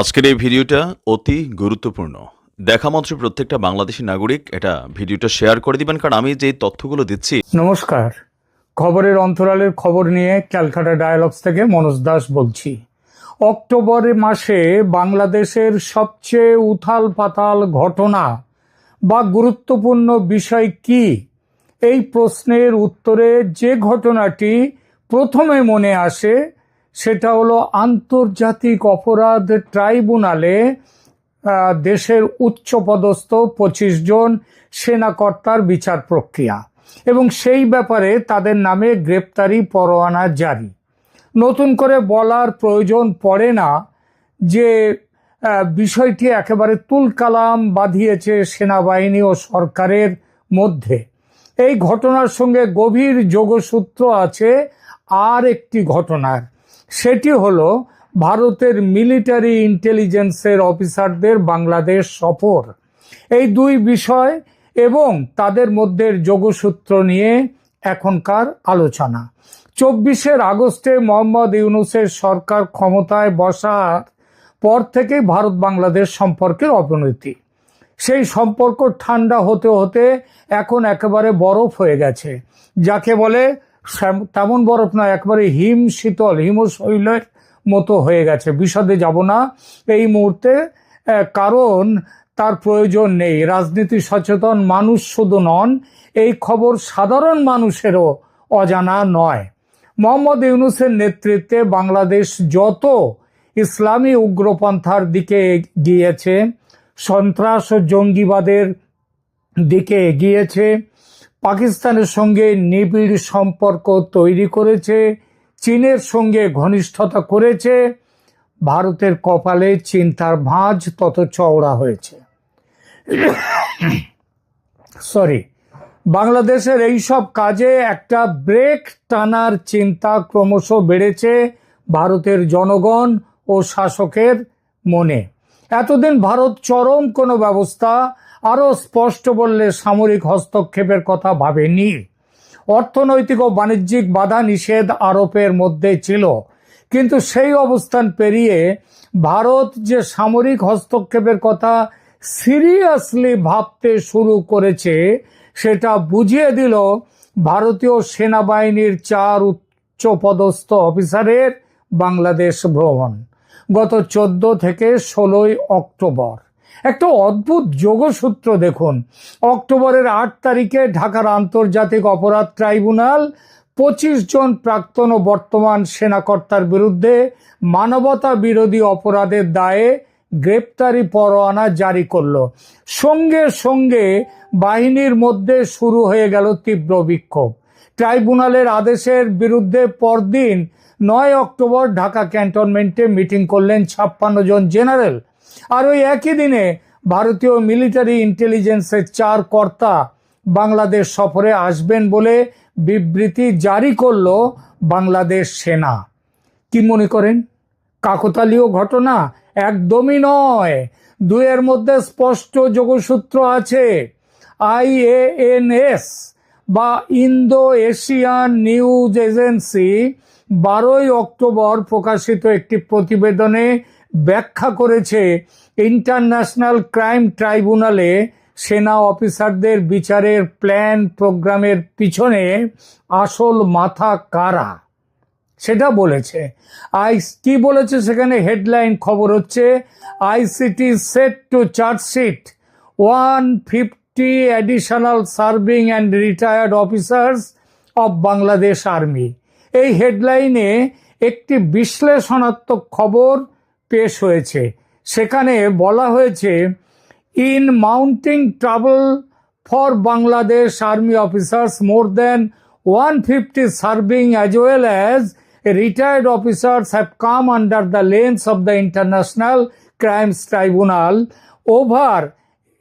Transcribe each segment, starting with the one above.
আজকের এই ভিডিওটা অতি গুরুত্বপূর্ণ। দেখা মাত্র প্রত্যেকটা বাংলাদেশি নাগরিক এটা ভিডিওটা শেয়ার করে দিবেন, কারণ আমি যে তথ্যগুলো দিচ্ছি নমস্কার। খবরের অন্তরালের খবর নিয়ে ক্যালকাটা ডায়ালগস থেকে মনোজ দাস বলছি। অক্টোবর মাসে বাংলাদেশের সবচেয়ে উথাল পাতাল ঘটনা বা গুরুত্বপূর্ণ বিষয় কি? এই প্রশ্নের উত্তরে যে ঘটনাটি প্রথমে মনে আসে সেটা হলো আন্তর্জাতিক অপরাধ ট্রাইব্যুনালে দেশের উচ্চপদস্থ পঁচিশ জন সেনাকর্তার বিচার প্রক্রিয়া। এবং সেই ব্যাপারে তাদের নামে গ্রেপ্তারি পরোয়ানা জারি। নতুন করে বলার প্রয়োজন পড়ে না যে বিষয়টি একেবারে তুলকালাম বাঁধিয়েছে সেনাবাহিনী ও সরকারের মধ্যে। এই ঘটনার সঙ্গে গভীর যোগসূত্র আছে আর একটি ঘটনার। সেটি হলো ভারতের মিলিটারি ইন্টেলিজেন্সের অফিসারদের বাংলাদেশ সফর। এই দুই বিষয় এবং তাদের মধ্যে যোগসূত্র নিয়ে এখনকার আলোচনা। চব্বিশের আগস্টে মোহাম্মদ ইউনুসের সরকার ক্ষমতায় বসার পর থেকে ভারত বাংলাদেশ সম্পর্কের অবনতি। সেই সম্পর্ক ঠান্ডা হতে হতে এখন একেবারে বরফ হয়ে গেছে, যাকে বলে তেমন বরফ নয় একবারে হিম শীতল, হিমশৈলের মতো হয়ে গেছে। বিশদে যাব না। এই মুহূর্তে কারণ তার প্রয়োজন নেই। রাজনীতি সচেতন মানুষ শুধু নন, এই খবর সাধারণ মানুষেরও অজানা নয়। মোহাম্মদ ইউনুসের নেতৃত্বে বাংলাদেশ যত ইসলামী উগ্রপন্থার দিকে গিয়েছে, সন্ত্রাস ও জঙ্গিবাদের দিকে এগিয়েছে পাকিস্তানের সঙ্গে নিবিড় সম্পর্ক তৈরি করেছে, চীনের সঙ্গে ঘনিষ্ঠতা করেছে, ভারতের কপালে চিন্তার ভাঁজ তত চওড়া হয়েছে। সরি, বাংলাদেশের এই সব কাজে একটা ব্রেক টানার চিন্তা ক্রমশ বেড়েছে ভারতের জনগণ ও শাসকের মনে। এতদিন ভারত চরম কোনো ব্যবস্থা আরও স্পষ্ট বললে সামরিক হস্তক্ষেপের কথা ভাবেনি অর্থনৈতিক ও বাণিজ্যিক বাধা নিষেধ আরোপের মধ্যে ছিল। কিন্তু সেই অবস্থান পেরিয়ে ভারত যে সামরিক হস্তক্ষেপের কথা সিরিয়াসলি ভাবতে শুরু করেছে, সেটা বুঝিয়ে দিল ভারতীয় সেনাবাহিনীর চার উচ্চপদস্থ অফিসারের বাংলাদেশ ভ্রমণ। গত চোদ্দ থেকে ষোলোই অক্টোবর। একটা অদ্ভুত যোগসূত্র দেখুন। অক্টোবরের আট তারিখে ঢাকার আন্তর্জাতিক অপরাধ ট্রাইব্যুনাল পঁচিশ জন প্রাক্তন ও বর্তমান সেনাকর্তার বিরুদ্ধে মানবতা বিরোধী অপরাধের দায়ে গ্রেপ্তারি পরোয়ানা জারি করল। সঙ্গে সঙ্গে বাহিনীর মধ্যে শুরু হয়ে গেল তীব্র বিক্ষোভ। ট্রাইব্যুনালের আদেশের বিরুদ্ধে পরদিন নয় অক্টোবর ঢাকা ক্যান্টনমেন্টে মিটিং করলেন ছাপ্পান্ন জন জেনারেল। আর ওই একই দিনে ভারতীয় মিলিটারি ইন্টেলিজেন্সের চার কর্তা বাংলাদেশ সফরে আসবেন বলে বিবৃতি জারি করল বাংলাদেশ সেনা। কি মনে করেন? কাকতালীয় ঘটনা একদমই নয়। দুয়ের মধ্যে স্পষ্ট যোগসূত্র আছে। আইএএনএস বা ইন্দো এশিয়ান নিউজ এজেন্সি বারোই অক্টোবর প্রকাশিত একটি প্রতিবেদনে ব্যাখ্যা করেছে ইন্টারন্যাশনাল ক্রাইম ট্রাইব্যুনালে সেনা অফিসারদের বিচারের প্ল্যান প্রোগ্রামের পিছনে আসল মাথা কারা? সেটা বলেছে। আই কি বলেছে সেখানে? হেডলাইন খবর হচ্ছে, ICT set to chargesheet one fifty additional serving and retired officers of Bangladesh army. এই হেডলাইনে একটি বিশ্লেষণাত্মক খবর পেশ হয়েছে। সেখানে বলা হয়েছে in mountain travel for Bangladesh army officers more than one fifty serving as well as retired officers have come under the lens of the international crimes tribunal over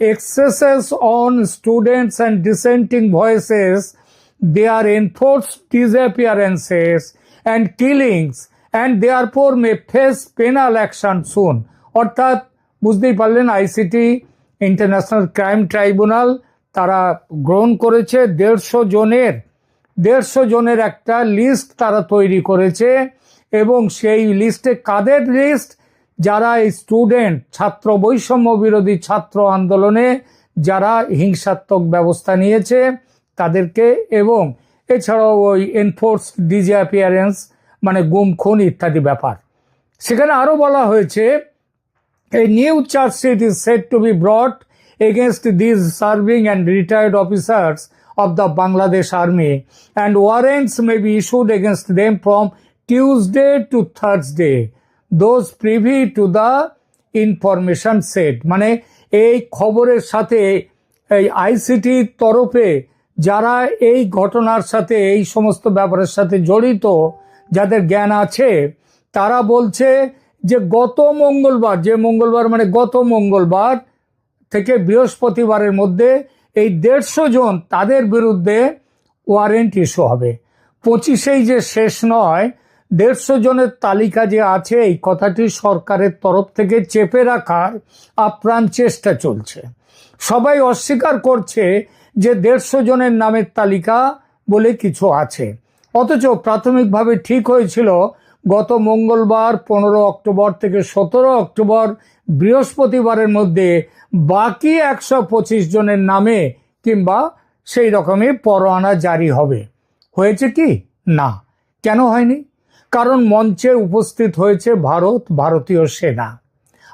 excesses on students and dissenting voices they are enforce disappearances and killings and therefore may face penal action soon. অর্থাৎ বুঝতেই পারলেন ICT international crime tribunal তারা গ্রহণ করেছে দেড়শো জনের দেড়শো জনের একটা লিস্ট তারা তৈরি করেছে এবং সেই লিস্টে কাদের লিস্ট যারা এই স্টুডেন্ট ছাত্র বৈষম্য বিরোধী ছাত্র আন্দোলনে যারা হিংসাত্মক ব্যবস্থা নিয়েছে তাদেরকে এবং এছাড়াও ওই এনফোর্স ডিজঅ্যাপিয়ারেন্স মানে গুম, খুন ইত্যাদি ব্যাপার। সেখানে আরও বলা হয়েছে এই new chargesheet is set to be broad against these serving and retired officers of the Bangladesh army and warrants may be issued against them from Tuesday to Thursday those privy to the information set মানে এই খবরের সাথে এই ICT তরফে যারা এই ঘটনার সাথে এই সমস্ত ব্যাপারের সাথে জড়িত যাদের জ্ঞান আছে, তারা বলছে যে গত মঙ্গলবার, যে মঙ্গলবার মানে গত মঙ্গলবার থেকে বৃহস্পতিবারের মধ্যে এই দেড়শো জন তাদের বিরুদ্ধে ওয়ারেন্ট ইস্যু হবে। পঁচিশেই যে শেষ নয়, দেড়শো জনের তালিকা যে আছে, এই কথাটি সরকারের তরফ থেকে চেপে রাখার আপ্রাণ চেষ্টা চলছে। সবাই অস্বীকার করছে যে দেড়শো জনের নামের তালিকা বলে কিছু আছে। অথচ প্রাথমিকভাবে ঠিক হয়েছিল, গত মঙ্গলবার পনেরো অক্টোবর থেকে সতেরো অক্টোবর বৃহস্পতিবারের মধ্যে বাকি একশো পঁচিশ জনের নামে কিংবা সেই রকমই পরোয়ানা জারি হবে। হয়েছে কি? না। কেন হয়নি? কারণ মঞ্চে উপস্থিত হয়েছে ভারত, ভারতীয় সেনা।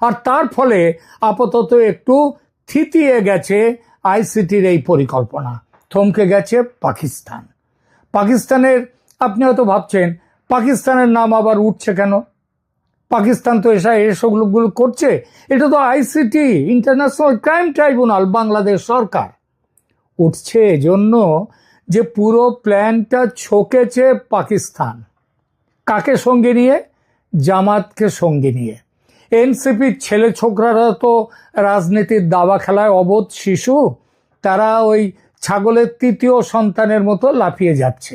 আর তার ফলে আপাতত একটু থিতিয়ে গেছে আইসিটির এই পরিকল্পনা। থমকে গেছে পাকিস্তান। পাকিস্তানের, আপনি হয়তো ভাবছেন, পাকিস্তানের নাম আবার উঠছে কেন? পাকিস্তান তো এসা এসবগুলো করছে। এটা তো ICT international crime tribunal Bangladesh সরকার। উঠছে এজন্য যে পুরো প্ল্যানটা ছকেছে পাকিস্তান। কাকে সঙ্গে নিয়ে? জামাতকে সঙ্গে নিয়ে। এনসিপির ছেলে ছোকরারা তো রাজনীতির দাবা খেলায় অবোধ শিশু। তারা ওই ছাগলের তৃতীয় সন্তানের মতো লাফিয়ে যাচ্ছে।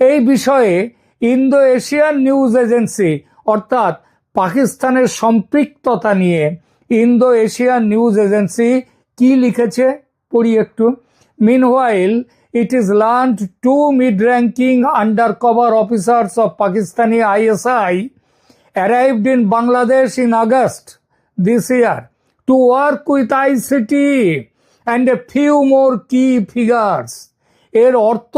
এই বিষয়ে ইন্দো এশিয়ান নিউজ এজেন্সি, অর্থাৎ পাকিস্তানের সম্পৃক্ততা নিয়ে ইন্দো এশিয়ান নিউজ এজেন্সি কি লিখেছে পড়ি একটু। Meanwhile it is learned to mid ranking under cover officers of Pakistani ISI arrived in Bangladesh in August this year to work with ICT and a few more key figures. এর অর্থ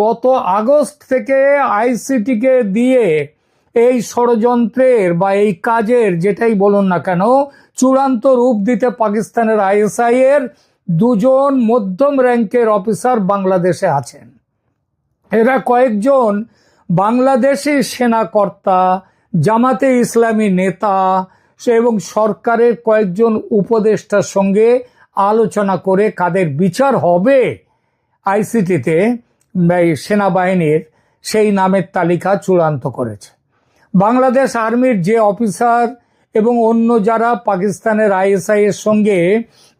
গত August থেকে আইসিটিকে দিয়ে এই ষড়যন্ত্রের বা এই কাজের যেটাই বলুন না কেন, চূড়ান্ত রূপ দিতে পাকিস্তানের আইএসআই এর দুজন মধ্যম র্যাঙ্কের অফিসার বাংলাদেশে আছেন এরা কয়েকজন বাংলাদেশি সেনাকর্তা, জামাতে ইসলামী নেতা এবং সরকারের কয়েকজন উপদেষ্টার সঙ্গে আলোচনা করে কাদের বিচার হবে আইসিটিতে সেনাবাহিনীর সেই নামের তালিকা চূড়ান্ত করেছে। বাংলাদেশ আর্মির যে অফিসার এবং অন্য যারা পাকিস্তানের আইএসআই এর সঙ্গে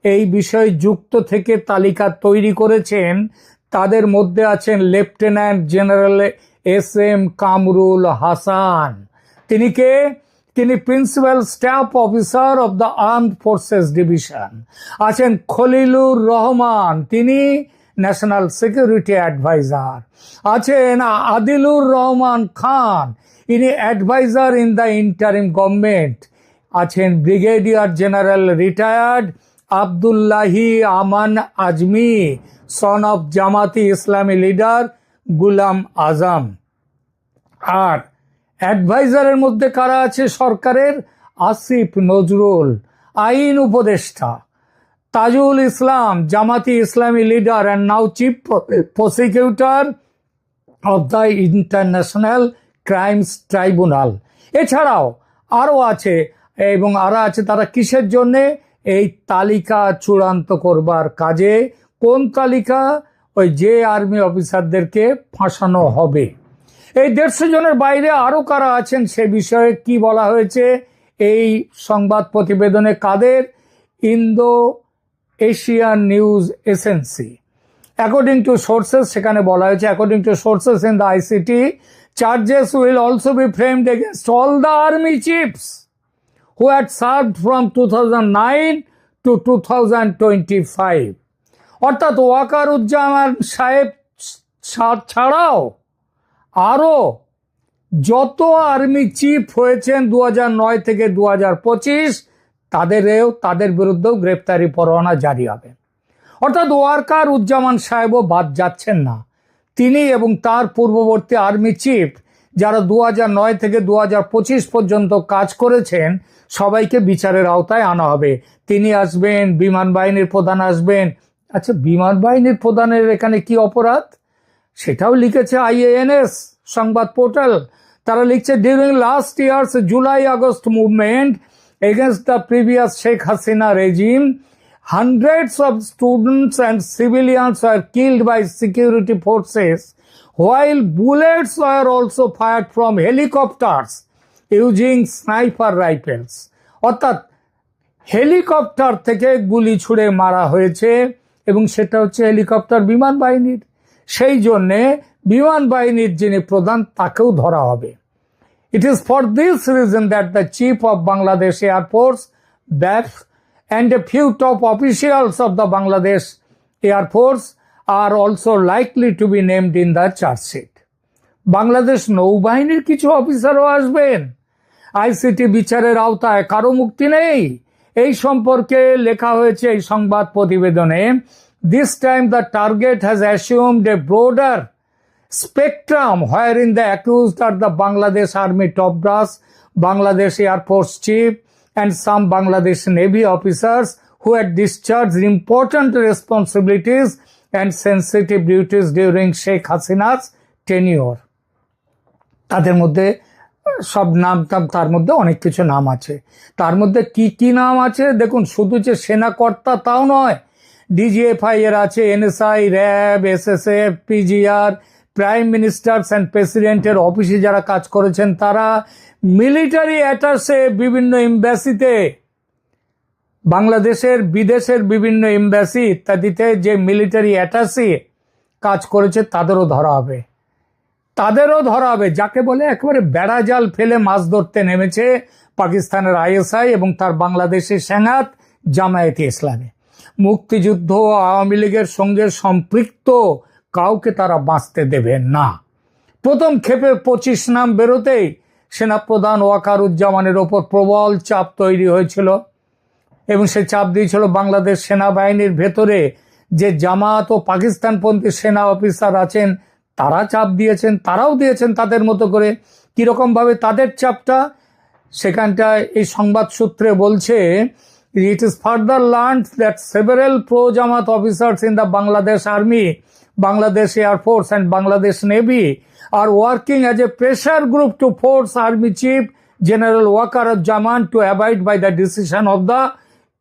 এই বিষয়ে যুক্ত থেকে তালিকা তৈরি করেছেন, তাদের মধ্যে আছেন lieutenant general S M Kamrul Hasan. তিনি কে? তিনি principal staff officer of the armed forces division আছেন খলিলুর রহমান। তিনি ন্যাশনাল সিকিউরিটি অ্যাডভাইজার। আছেন আদিলুর রহমান খান। ইনি adviser in the interim government. আছেন brigadier general retired Abdullahil Aman Azmi, son of Jamaat Islami leader, গুলাম আজম। আর অ্যাডভাইজারের মধ্যে কারা আছে সরকারের? আসিফ নজরুল, আইন উপদেষ্টা, Tajul Islam, Jamaat Islami leader and now chief prosecutor of the international crimes tribunal এছাড়াও আরও আছে এবং আরও আছে তারা কিসের জন্যে? এই তালিকা চূড়ান্ত করবার কাজে। কোন তালিকা? ওই যে আর্মি অফিসারদেরকে ফাঁসানো হবে। এই দেড়শো জনের বাইরে আরও কারা আছেন সে বিষয়ে কি বলা হয়েছে? এই সংবাদ প্রতিবেদনে কাদের? Indo Asian news agency according to sources সেখানে বলা হয়েছে according to sources in the ICT charges will also be framed against all the army chiefs who had served from 2009 to 2025 অর্থাৎ ওয়াকারুজ্জামান সাহেব ছা- ছাড়াও আরও যত আর্মি চিফ হয়েছেন দু নয় থেকে দু পঁচিশ, তাদেরও, তাদের বিরুদ্ধেও গ্রেপ্তারি পরোয়ানা জারি হবে। অর্থাৎ ওয়ার্কার উজ্জামান সাহেবও বাদ যাচ্ছেন না। তিনি এবং তার পূর্ববর্তী আর্মি চিফ যারা দু নয় থেকে দু পর্যন্ত কাজ করেছেন, সবাইকে বিচারের আওতায় আনা হবে। তিনি আসবেন, বিমান বাহিনীর প্রধান আসবেন। আচ্ছা বিমান বাহিনীর প্রধানের এখানে কি অপরাধ? সেটাও লিখেছে আইএএনএস সংবাদ পোর্টাল। তারা লিখছে during last years July August movement against the previous Sheikh Hasina regime hundreds of students and civilians are killed by security forces while bullets are also fire from helicopters using sniper rifles অর্থাৎ helicopter থেকে গুলি ছুড়ে মারা হয়েছে, এবং সেটা হচ্ছে helicopter বিমান বাহিনীর। সেই জন্যে বিমান বাহিনীর যিনি প্রধান, তাকেও ধরা হবে। It is for this reason that the chief of Bangladesh air force base and a few top officials of the Bangladesh air force are also likely to be named in the chargesheet Bangladesh নৌবাহিনীর কিছু অফিসারও আসবেন। ICT বিচারের আওতায় কারও মুক্তি নেই। এই সম্পর্কে লেখা হয়েছে এই সংবাদ প্রতিবেদনে। This time the target has assumed a broader spectrum wherein the accused are the Bangladesh Army top brass, Bangladesh Air Force Chief, and some Bangladesh Navy officers who had discharged important responsibilities and sensitive duties during Sheikh Hasina's tenure. তাদের মধ্যে সব নাম টাম তার মধ্যে অনেক কিছু নাম আছে তার মধ্যে কি কি নাম আছে দেখুন শুধু যে সেনাকর্তা তাও নয় ডিজিএফআই এর আছে NSI RAB SSF PGR prime minister's and প্রেসিডেন্টের অফিসে যারা কাজ করেছেন, তারা মিলিটারি অ্যাটাসে বিভিন্ন এম্বাসিতে বাংলাদেশের, বিদেশের বিভিন্ন এম্বাসি ইত্যাদিতে যে মিলিটারি অ্যাটাসি কাজ করেছে, তাদেরও ধরা হবে। তাদেরও ধরা হবে, যাকে বলে একেবারে বেড়া জাল ফেলে মাছ ধরতে নেমেছে পাকিস্তানের আইএসআই এবং তার বাংলাদেশের সেনাত জামায়াতে ইসলামে। মুক্তিযুদ্ধ আওয়ামী লীগের সঙ্গে সম্পৃক্ত, কাউকে তারা বাঁচতে দেবেন না। প্রথম ক্ষেপে পঁচিশ নাম বেরোতেই সেনাপ্রধান ওয়াকারুজ্জামানের ওপর প্রবল চাপ তৈরি হয়েছিল এবং সে চাপ দিয়েছিল বাংলাদেশ সেনাবাহিনীর ভেতরে যে জামাত ও পাকিস্তানপন্থী সেনা অফিসার আছেন, তারা চাপ দিয়েছেন, তারাও দিয়েছেন তাদের মতো করে। কীরকমভাবে তাদের চাপটা, সেখানটায় এই সংবাদ সূত্রে বলছে is further learn that several pro Jamaat officers in the Bangladesh army Bangladesh air force and Bangladesh navy are working as a pressure group to force army chief general Waker Zaman to avoid by the decision of the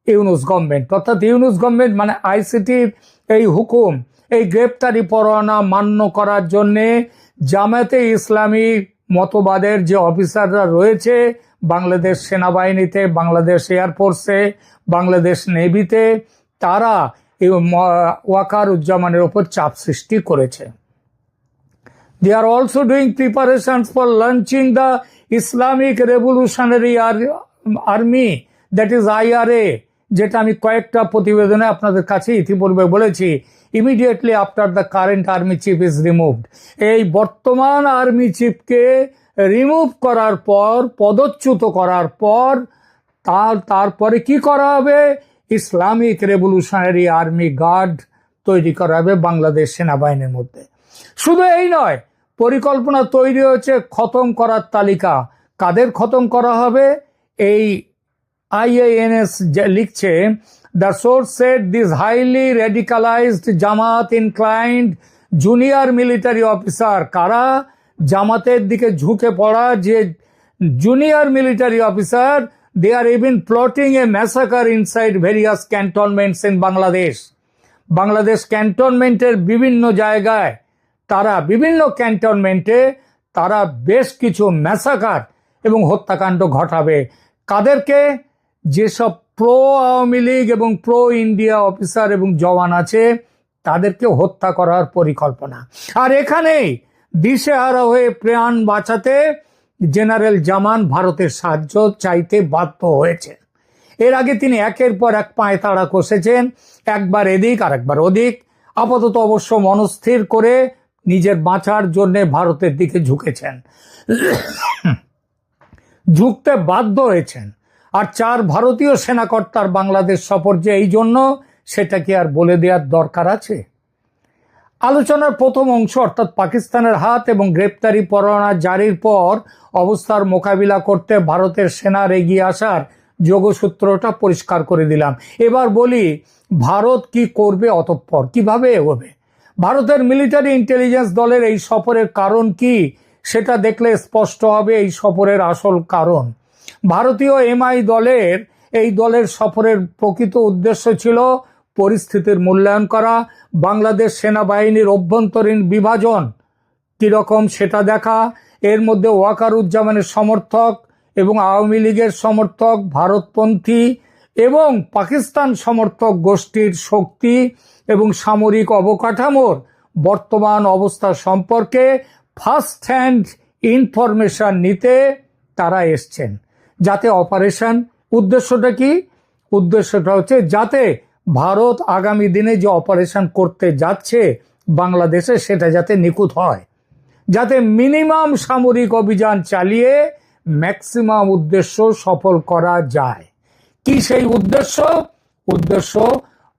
Yunus government অর্থাৎ Yunus government মানে আইসিটির এই হুকুম, এই গ্রেপ্তারি পরোয়ানা মান্য করার জন্যে জামায়াতে ইসলামী মতবাদের যে অফিসাররা রয়েছে বাংলাদেশ সেনাবাহিনীতে বাংলাদেশ এয়ারফোর্সে বাংলাদেশ নেভিতে তারা ওয়াকার উজ্জামানের ওপর চাপ সৃষ্টি করেছে। Are also doing preparations for launching the Islamic Revolutionary Ar- Army, that is IRA, যেটা আমি কয়েকটা প্রতিবেদনে আপনাদের কাছে ইতিপূর্বে বলেছি। Immediately after the current army chief is removed এই বর্তমান আর্মি চিফকে রিমুভ করার পর, পদচ্যুত করার পর, তার, তারপরে কি করা হবে? ইসলামিক রেভলিউশনারি আর্মি গার্ড তৈরি করা হবে বাংলাদেশ সেনাবাহিনীর মধ্যে। শুধু এই নয়, পরিকল্পনা তৈরি হয়েছে খতম করার তালিকা। কাদের খতম করা হবে? এই আইএএনএস লিখছে the source said this highly radicalised Jamaat inclined junior military officer কারা? জামাতের দিকে ঝুঁকে পড়া যে junior military officer they are even plotting a massacre inside various cantonments in Bangladesh Bangladesh ক্যান্টনমেন্টের বিভিন্ন জায়গায় তারা বিভিন্ন ক্যান্টনমেন্টে তারা বেশ কিছু ম্যাসাকার এবং হত্যাকাণ্ড ঘটাবে। কাদেরকে? যেসব প্রো আওয়ামী লীগ এবং প্রো ইন্ডিয়া অফিসার এবং জওয়ান আছে, তাদেরকে হত্যা করার পরিকল্পনা। আর এখানেই দিশেহারা হয়ে প্রাণ বাঁচাতে জেনারেল জামান ভারতের সাহায্য চাইতে বাধ্য হয়েছে এর আগে তিনি একের পর এক পায়ে তাড়া কষেছেন, একবার এদিক আর একবার ওদিক। আপাতত অবশ্য মনস্থির করে নিজের বাঁচার জন্য ভারতের দিকে ঝুঁকেছেন। ঝুঁকতে বাধ্য হয়েছেন। আর চার ভারতীয় সেনাকর্তার বাংলাদেশ সফর যে এই জন্য সেটা কি আর বলে দেওয়ার দরকার আছে? আলোচনার প্রথম অংশ, অর্থাৎ পাকিস্তানের হাত এবং গ্রেপ্তারি পরোয়ানা জারির পর অবস্থার মোকাবিলা করতে ভারতের সেনার এগিয়ে আসার যোগসূত্রটা পরিষ্কার করে দিলাম। এবার বলি, ভারত কি করবে অতঃপর? কীভাবে এগোবে? ভারতের মিলিটারি ইন্টেলিজেন্স দলের এই সফরের কারণ কি? সেটা দেখলে স্পষ্ট হবে এই সফরের আসল কারণ। ভারতীয় এমআই দলের, এই দলের সফরের প্রকৃত উদ্দেশ্য ছিল পরিস্থিতির মূল্যায়ন করা, বাংলাদেশ সেনাবাহিনীর অভ্যন্তরীণ বিভাজন। কীরকম সেটা দেখা, এর মধ্যে ওয়াকারুজ্জামানের সমর্থক এবং আওয়ামী লীগের সমর্থক, ভারতপন্থী এবং পাকিস্তান সমর্থক গোষ্ঠীর শক্তি এবং সামরিক অবকাঠামোর বর্তমান অবস্থা সম্পর্কে ফার্স্ট হ্যান্ড ইনফরমেশন নিতে তারা এসছেন। যাতে অপারেশন উদ্দেশ্যটা কি? উদ্দেশ্যটা হচ্ছে যাতে ভারত আগামী দিনে যে অপারেশন করতে যাচ্ছে, বাংলাদেশে সেটা যাতে নিখুঁত হয়। যাতে মিনিমাম সামরিক অভিযান চালিয়ে ম্যাক্সিমাম উদ্দেশ্য সফল করা যায়। কি সেই উদ্দেশ্য? উদ্দেশ্য,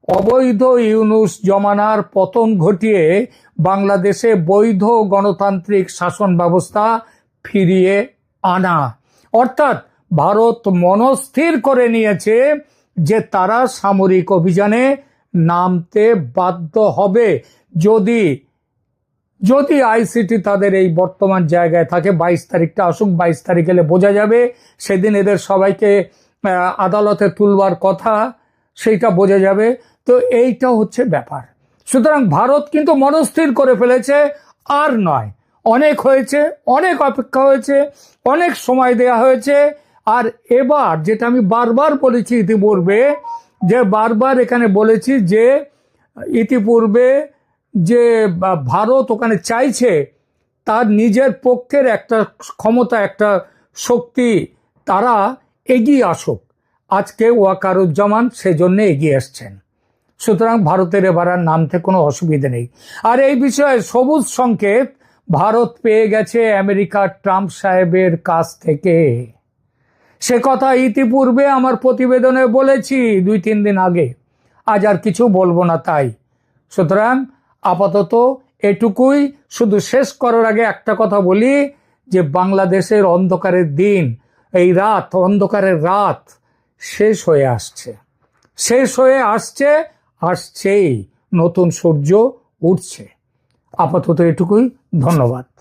অবৈধ ইউনুস জমানার পতন ঘটিয়ে বাংলাদেশে বৈধ গণতান্ত্রিক শাসন ব্যবস্থা ফিরিয়ে আনা। অর্থাৎ, ভারত মনস্থির করে নিয়েছে যে তারা সামরিক অভিযানে নামতে বাধ্য হবে। যদি যদি আইসিটি তাদের এই বর্তমান জায়গায় থাকে, বাইশ তারিখটা আসুক, বাইশ তারিখ এলে বোঝা যাবে, সেদিন এদের সবাইকে আদালতে তুলবার কথা, সেইটা বোঝা যাবে। তো এইটা হচ্ছে ব্যাপার। সুতরাং ভারত কিন্তু মনস্থির করে ফেলেছে, আর নয়, অনেক হয়েছে, অনেক অপেক্ষা হয়েছে, অনেক সময় দেয়া হয়েছে আর এবার যেটা আমি বারবার বলেছি ইতিপূর্বে, যে বারবার এখানে বলেছি যে ইতিপূর্বে যে ভারত ওখানে চাইছে, তার নিজের পক্ষের একটা ক্ষমতা, একটা শক্তি, তারা এগিয়ে আসুক। আজকে ওয়াকারুজ্জামান সেজন্য এগিয়ে আসছেন সুতরাং ভারতের এবার আর নামতে কোনো অসুবিধে নেই। আর এই বিষয়ে সবুজ সংকেত ভারত পেয়ে গেছে আমেরিকার ট্রাম্প সাহেবের কাছ থেকে। সে কথা ইতিপূর্বে আমার প্রতিবেদনে বলেছি দুই তিন দিন আগে। আজ আর কিছু বলব না তাই। সুতরাং আপাতত এটুকুই। শুধু শেষ করার আগে একটা কথা বলি, যে বাংলাদেশের অন্ধকারের দিন, এই রাত, অন্ধকারের রাত শেষ হয়ে আসছে। শেষ হয়ে আসছে, আসছেই। নতুন সূর্য উঠছে। আপাতত এটুকুই। ধন্যবাদ।